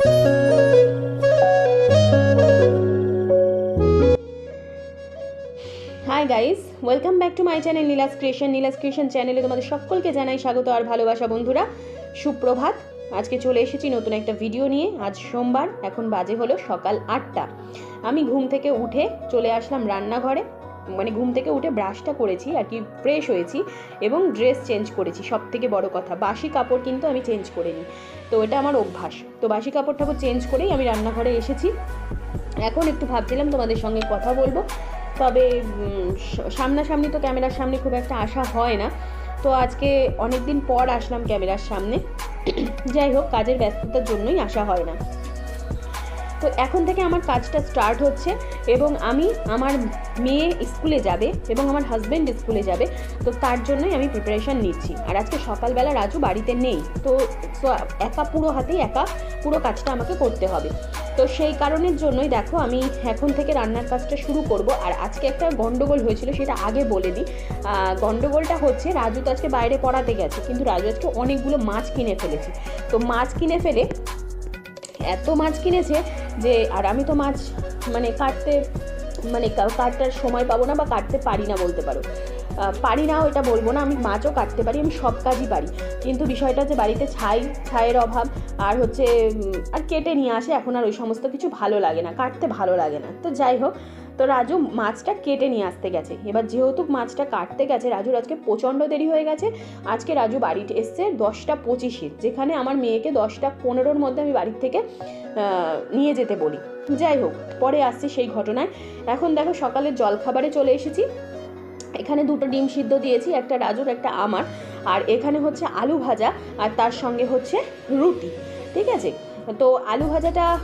Hi guys welcome back to my channel Nila's creation Nila's creation চ্যানেলে তোমাদের সকলকে জানাই স্বাগত আর ভালোবাসা বন্ধুরা। সুপ্রভাত, আজকে চলে এসেছি নতুন একটা ভিডিও নিয়ে। আজ সোমবার, এখন বাজে হলো সকাল আটটা। আমি ঘুম থেকে উঠে চলে আসলাম রান্নাঘরে। মানে ঘুম থেকে উঠে ব্রাশটা করেছি, আর কি ফ্রেশ হয়েছি এবং ড্রেস চেঞ্জ করেছি সব থেকে বড় কথা। বাসি কাপড় কিন্তু আমি চেঞ্জ করে নিই তো এটা আমার অভ্যাস। তো বাসি কাপড় টাপড় চেঞ্জ করেই আমি রান্নাঘরে এসেছি। এখন একটু ভাবছিলাম তোমাদের সঙ্গে কথা বলব। তবে সামনাসামনি তো ক্যামেরার সামনে খুব একটা আসা হয় না। তো আজকে অনেক দিন পর আসলাম ক্যামেরার সামনে। যাই হোক, কাজের ব্যস্ততার জন্যই আসা হয় না। তো এখন থেকে আমার কাজটা স্টার্ট হচ্ছে এবং আমি আমার মেয়ে স্কুলে যাবে এবং আমার হাজব্যান্ড স্কুলে যাবে তো তার জন্যই আমি প্রিপারেশান নিচ্ছি। আর আজকে সকালবেলা রাজু বাড়িতে নেই তো একা পুরো হাতেই একা পুরো কাজটা আমাকে করতে হবে। তো সেই কারণের জন্যই দেখো আমি এখন থেকে রান্নার কাজটা শুরু করব। আর আজকে একটা গন্ডগোল হয়েছিল সেটা আগে বলে দিই। আহ, গন্ডগোলটা হচ্ছে রাজু তো আজকে বাইরে পড়াতে গেছে কিন্তু রাজু আজকে অনেকগুলো মাছ কিনে ফেলেছে। তো মাছ কিনে ফেলে এত মাছ কিনেছে যে, আর আমি তো মাছ মানে কাটতে মানে কাটটার কাটার সময় পাবো না বা কাটতে পারি না, বলতে পারো। পারি না এটা বলব না, আমি মাছও কাটতে পারি, আমি সব কাজই পারি। কিন্তু বিষয়টা হচ্ছে বাড়িতে ছাই, ছাইয়ের অভাব, আর হচ্ছে আর কেটে নিয়ে আসে, এখন আর ওই সমস্ত কিছু ভালো লাগে না, কাটতে ভালো লাগে না। তো যাই হোক তো রাজু, মাছটা কেটে নিয়ে আসতে গেছে। এবার যেহেতু মাছটা কাটতে গেছে, রাজুর আজকে প্রচণ্ড দেরি হয়ে গেছে। আজকে রাজু বাড়িতে এসছে দশটা পঁচিশে, যেখানে আমার মেয়েকে দশটা পনেরোর মধ্যে আমি বাড়ির থেকে নিয়ে যেতে বলি। যাই হোক, পরে আসছি সেই ঘটনায়। এখন দেখো সকালের জলখাবারে চলে এসেছি। এখানে দুটো ডিম সিদ্ধ দিয়েছি, একটা রাজুর, একটা আমার। আর এখানে হচ্ছে আলু ভাজা, আর তার সঙ্গে হচ্ছে রুটি, ঠিক আছে? তো আলু ভাজাটা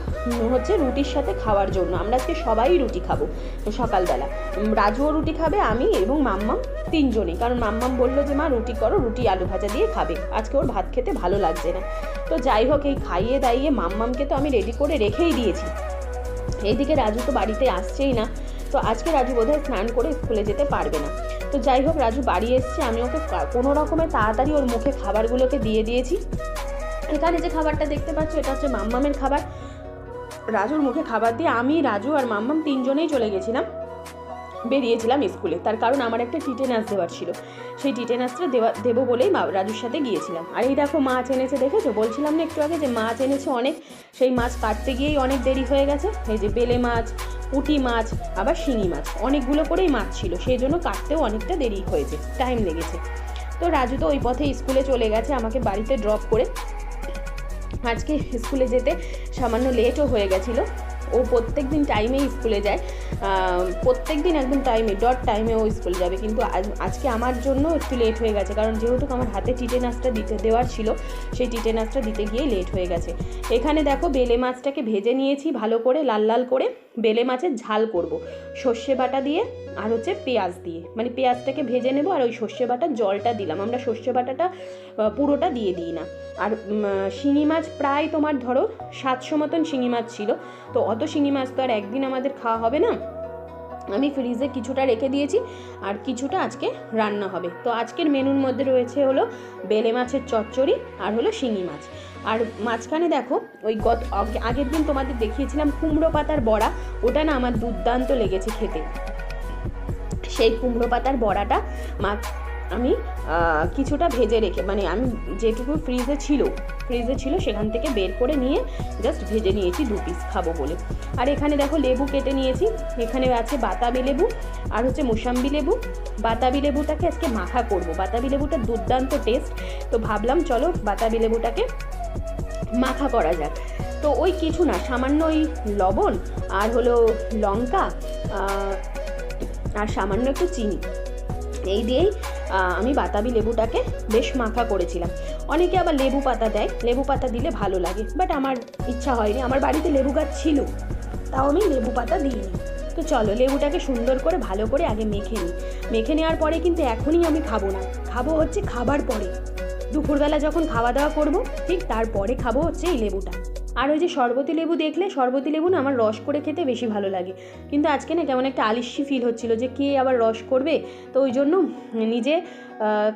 হচ্ছে রুটির সাথে খাওয়ার জন্য। আমরা আজকে সবাই রুটি খাব সকালবেলা। রাজুও রুটি খাবে, আমি এবং মাম্মাম তিনজনই। কারণ মাম্মাম বলল যে, মা, রুটি করো, রুটি আলু ভাজা দিয়ে খাবে। আজকে ওর ভাত খেতে ভালো লাগছে না। তো যাই হোক, এই খাইয়ে দাইয়ে মাম্মামকে তো আমি রেডি করে রেখেই দিয়েছি। এইদিকে রাজু তো বাড়িতে আসছেই না। তো আজকে রাজু বোধহয় স্নান করে স্কুলে যেতে পারবে না। তো যাই হোক, রাজু বাড়ি এসছে, আমি ওকে কোনো রকমের তাড়াতাড়ি ওর মুখে খাবারগুলোকে দিয়ে দিয়েছি। এখানে যে খাবারটা দেখতে পাচ্ছ, এটা হচ্ছে মাম্মামের খাবার। রাজুর মুখে খাবার দিয়ে আমি, রাজু আর মাম্মাম তিনজনেই চলে গেছিলাম, বেরিয়েছিলাম স্কুলে। তার কারণ আমার একটা টিটেনাস দেওয়ার ছিল। সেই টিটেনাসটা দেওয়া, দেবো বলেই মা- রাজুর সাথে গিয়েছিলাম। আর এই দেখো মাছ এনেছে দেখেছ? বলছিলাম না একটু আগে যে মাছ এনেছে অনেক। সেই মাছ কাটতে গিয়েই অনেক দেরি হয়ে গেছে। এই যে বেলে মাছ, পুঁটি মাছ, আবার শিঙি মাছ, অনেকগুলো করেই মাছ ছিল। সেই জন্য কাটতেও অনেকটা দেরি হয়েছে টাইম লেগেছে। তো রাজু তো ওই পথে স্কুলে চলে গেছে, আমাকে বাড়িতে ড্রপ করে আজকে স্কুলে যেতে সামান্য লেটও হয়ে গেছিল। ও প্রত্যেক দিন টাইমেই স্কুলে যায়। প্রত্যেক দিন একদম টাইমে ডট টাইমে ও স্কুলে যাবে। কিন্তু আজ- আজকে আমার জন্য একটু লেট হয়ে গেছে। কারণ যেহেতু আমার হাতে টিটেনাসটা দিতে, দেওয়ার ছিল, সেই টিটেনাসটা দিতে গিয়ে লেট হয়ে গেছে। এখানে দেখো বেলে মাছটাকে ভেজে নিয়েছি ভালো করে, লাল লাল করে। বেলে মাছের ঝাল করব। সর্ষে বাটা দিয়ে আর হচ্ছে পেঁয়াজ দিয়ে। মানে পেঁয়াজটাকে ভেজে নেব আর ওই সর্ষে বাটার জলটা দিলাম। আমরা সর্ষে বাটাটা পুরোটা দিয়ে দিই না। আর শিঙি মাছ প্রায় তোমার ধরো সাতশো মতন শিঙি মাছ ছিল। তো অত শিঙি মাছ তো আর একদিন আমাদের খাওয়া হবে না। আমি ফ্রিজে কিছুটা রেখে দিয়েছি, আর কিছুটা আজকে রান্না হবে। তো আজকের মেনুর মধ্যে রয়েছে হলো বেলে মাছের চচ্চড়ি আর হলো শিঙি মাছ। আর মাঝখানে দেখো, ওই গত আগের দিন তোমাদের দেখিয়েছিলাম কুমড়ো পাতার বড়া, ওটা না আমার দুর্দান্ত লেগেছে খেতে। সেই কুমড়ো পাতার বড়াটা মা আমি কিছুটা ভেজে রেখে মানে আমি যেটুকু ফ্রিজে ছিল ফ্রিজে ছিল সেখান থেকে বের করে নিয়ে জাস্ট ভেজে নিয়েছি দু পিস খাব বলে। আর এখানে দেখো লেবু কেটে নিয়েছি, এখানে আছে বাতাবি লেবু আর হচ্ছে মুসাম্বি লেবু। বাতাবি লেবুটাকে আজকে মাখা করব। বাতাবি লেবুটা দুর্দান্ত টেস্ট তো ভাবলাম চলো বাতাবি লেবুটাকে মাখা করা যাক। তো ওই কিছু না, সামান্য ওই লবণ আর হলো লঙ্কা আর সামান্য একটু চিনি। এই দিয়েই আমি বাতাবি লেবুটাকে বেশ মাখা করেছিলাম। অনেকে আবার লেবু পাতা দেয়। লেবু পাতা দিলে ভালো লাগে। বাট আমার ইচ্ছা হয়নি। আমার বাড়িতে লেবু গাছ ছিল। তাও আমি লেবু পাতা দিইনি। তো চলো, লেবুটাকে সুন্দর করে, ভালো করে আগে মেখে নিই। মেখে নেওয়ার পরে কিন্তু এখনই আমি খাব না। খাব হচ্ছে খাবার পরে। দুপুরবেলা যখন খাওয়া দাওয়া করব, ঠিক তারপরে খাব হচ্ছে এই লেবুটা। আর ওই যে শরবতি লেবু দেখলে, শরবতি লেবু না আমার রস করে খেতে বেশি ভালো লাগে। কিন্তু আজকে না কেমন একটা আলিস্যি ফিল হচ্ছিল যে কে আবার রস করবে? তো ওই জন্য নিজে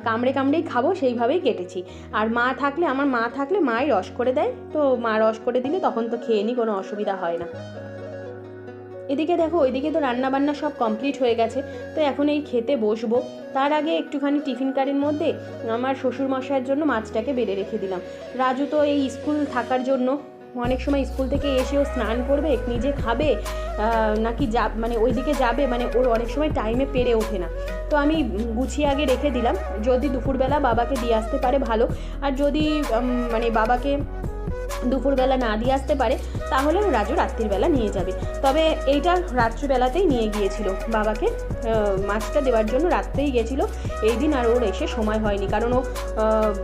কামড়ে কামড়েই খাব, সেইভাবেই কেটেছি। আর মা থাকলে, আমার মা থাকলে মাই রস করে দেয়। তো মা রস করে দিলে তখন তো খেয়ে নিই কোনো অসুবিধা হয় না। এদিকে দেখো, ওইদিকে তো রান্না বান্না সব কমপ্লিট হয়ে গেছে। তো এখন এই খেতে বসবো। তার আগে একটুখানি টিফিন কারির মধ্যে আমার শ্বশুর মশাইয়ের জন্য মাছটাকে বেড়ে রেখে দিলাম। রাজু তো এই স্কুল থাকার জন্য অনেক সময় স্কুল থেকে এসে ও স্নান করবে, নিজে খাবে নাকি যা মানে ওইদিকে যাবে মানে ওর অনেক সময় টাইমে পেরে ওঠে না। তো আমি গুছিয়ে আগে রেখে দিলাম। যদি দুপুরবেলা বাবাকে দিয়ে আসতে পারে ভালো। আর যদি মানে বাবাকে দুপুরবেলা না দিয়ে আসতে পারে তাহলে রাজু রাত্রিবেলা নিয়ে যাবে। তবে এইটা রাত্রিবেলাতেই নিয়ে গিয়েছিল। বাবাকে মাছটা দেওয়ার জন্য রাত্রেই গিয়েছিল এই দিন আর ওর এসে সময় হয়নি, কারণ ও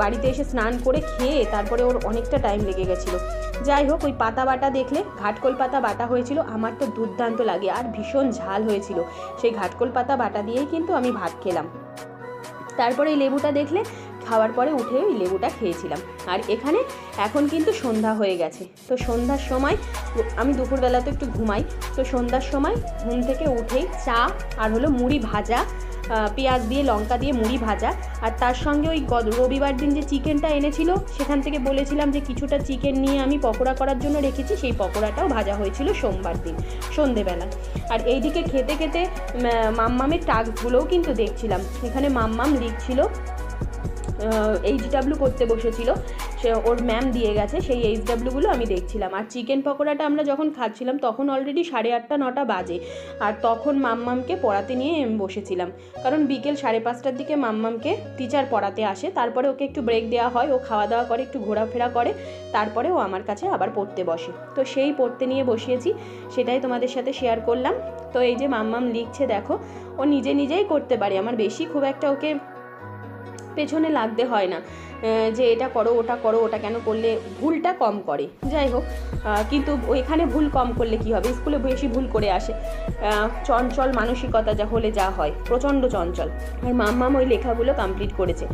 বাড়িতে এসে স্নান করে খেয়ে তারপরে ওর অনেকটা টাইম লেগে গেছিল। যাই হোক, ওই পাতা বাটা দেখলে, ঘাটকোল পাতা বাটা হয়েছিল, আমার তো দুর্দান্ত লাগে, আর ভীষণ ঝাল হয়েছিল। সেই ঘাটকোল পাতা বাটা দিয়েই কিন্তু আমি ভাত খেলাম। তারপরে এই লেবুটা দেখলে খাওয়ার পরে উঠে ওই লেবুটা খেয়েছিলাম। আর এখানে এখন কিন্তু সন্ধ্যা হয়ে গেছে। তো সন্ধ্যার সময় আমি দুপুরবেলা তো একটু ঘুমাই। তো সন্ধ্যার সময় ঘুম থেকে উঠেই চা আর হলো মুড়ি ভাজা পেঁয়াজ দিয়ে, লঙ্কা দিয়ে মুড়ি ভাজা। আর তার সঙ্গে ওই রবিবার দিন যে চিকেনটা এনেছিল, সেখান থেকে বলেছিলাম যে কিছুটা চিকেন নিয়ে আমি পকোড়া করার জন্য রেখেছি, সেই পকোড়াটাও ভাজা হয়েছিল সোমবার দিন, সন্ধেবেলা। আর এইদিকে খেতে খেতে মাম্মামের টাস্কগুলোও কিন্তু দেখছিলাম। এখানে মাম্মাম লিখছিল এইচ ডাব্লিউ করতে বসেছিল। সে ওর ম্যাম দিয়ে গেছে, সেই এইচ ডাব্লিউগুলো আমি দেখছিলাম। আর চিকেন পকোড়াটা আমরা যখন খাচ্ছিলাম, তখন অলরেডি সাড়ে আটটা, নটা বাজে। আর তখন মাম্মামকে পড়াতে নিয়ে বসেছিলাম। কারণ বিকেল সাড়ে পাঁচটার দিকে মাম্মামকে টিচার পড়াতে আসে। তারপরে ওকে একটু ব্রেক দেওয়া হয়, ও খাওয়া দাওয়া করে, একটু ঘোরাফেরা করে। তারপরে ও আমার কাছে আবার পড়তে বসে। তো সেই পড়তে নিয়ে বসিয়েছি, সেটাই তোমাদের সাথে শেয়ার করলাম। তো এই যে মাম্মাম লিখছে, দেখো, ও নিজে নিজেই করতে পারে। আমার বেশি খুব একটা ওকে পেছনে লাগতে হয় না। যে এটা করো, ওটা করো, ওটা কেন করলে ভুলটা কম করে। যাই হোক কিন্তু এখানে ভুল কম করলে কি হবে? স্কুলে বেশি ভুল করে আসে। চঞ্চল মানসিকতা যা হলে যা হয়, প্রচণ্ড চঞ্চল। আর মাম্মাম ওই লেখাগুলো কমপ্লিট করেছে।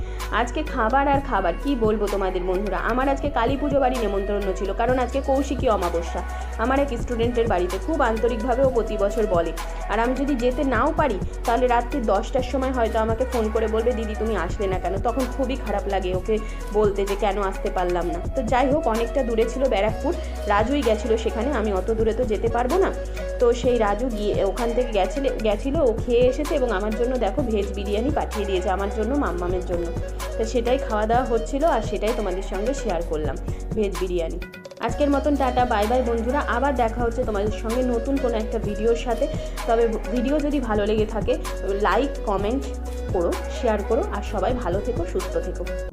আজকে খাবার আর খাবার, কি বলব তোমাদের বন্ধুরা? আমার আজকে কালী পুজো বাড়ি নেমন্তন্ন ছিল, কারণ আজকে কৌশিকী অমাবস্যা। আমার এক স্টুডেন্টের বাড়িতে খুব আন্তরিকভাবে ও প্রতি বছর বলে। আর আমি যদি যেতে নাও পারি, তাহলে রাত্রি দশটার সময় হয়তো আমাকে ফোন করে বলবে, দিদি, তুমি আসলে না কেন? তখন খুবই খারাপ লাগে ওকে। বলতে যে কেন আসতে পারলাম না। তো যাই হোক, অনেকটা দূরে ছিল ব্যারাকপুর। রাজুই গেছিল সেখানে, আমি অত দূরে তো যেতে পারব না। তো সেই রাজু গিয়ে ওখান থেকে গেছিলে, গেছিল, ও খেয়ে এসেছে এবং আমার জন্য দেখো ভেজ বিরিয়ানি পাঠিয়ে দিয়েছে আমার জন্য, মাম্মামের জন্য। তো সেটাই খাওয়া দাওয়া হচ্ছিল আর সেটাই তোমাদের সঙ্গে শেয়ার করলাম, ভেজ বিরিয়ানি। আজকের মতন টাটা বাই বাই বন্ধুরা। আবার দেখা হচ্ছে তোমাদের সঙ্গে নতুন কোনো একটা ভিডিওর সাথে। তবে ভিডিও যদি ভালো লেগে থাকে লাইক কমেন্ট করো শেয়ার করো, আর সবাই ভালো থেকো, সুস্থ থেকো।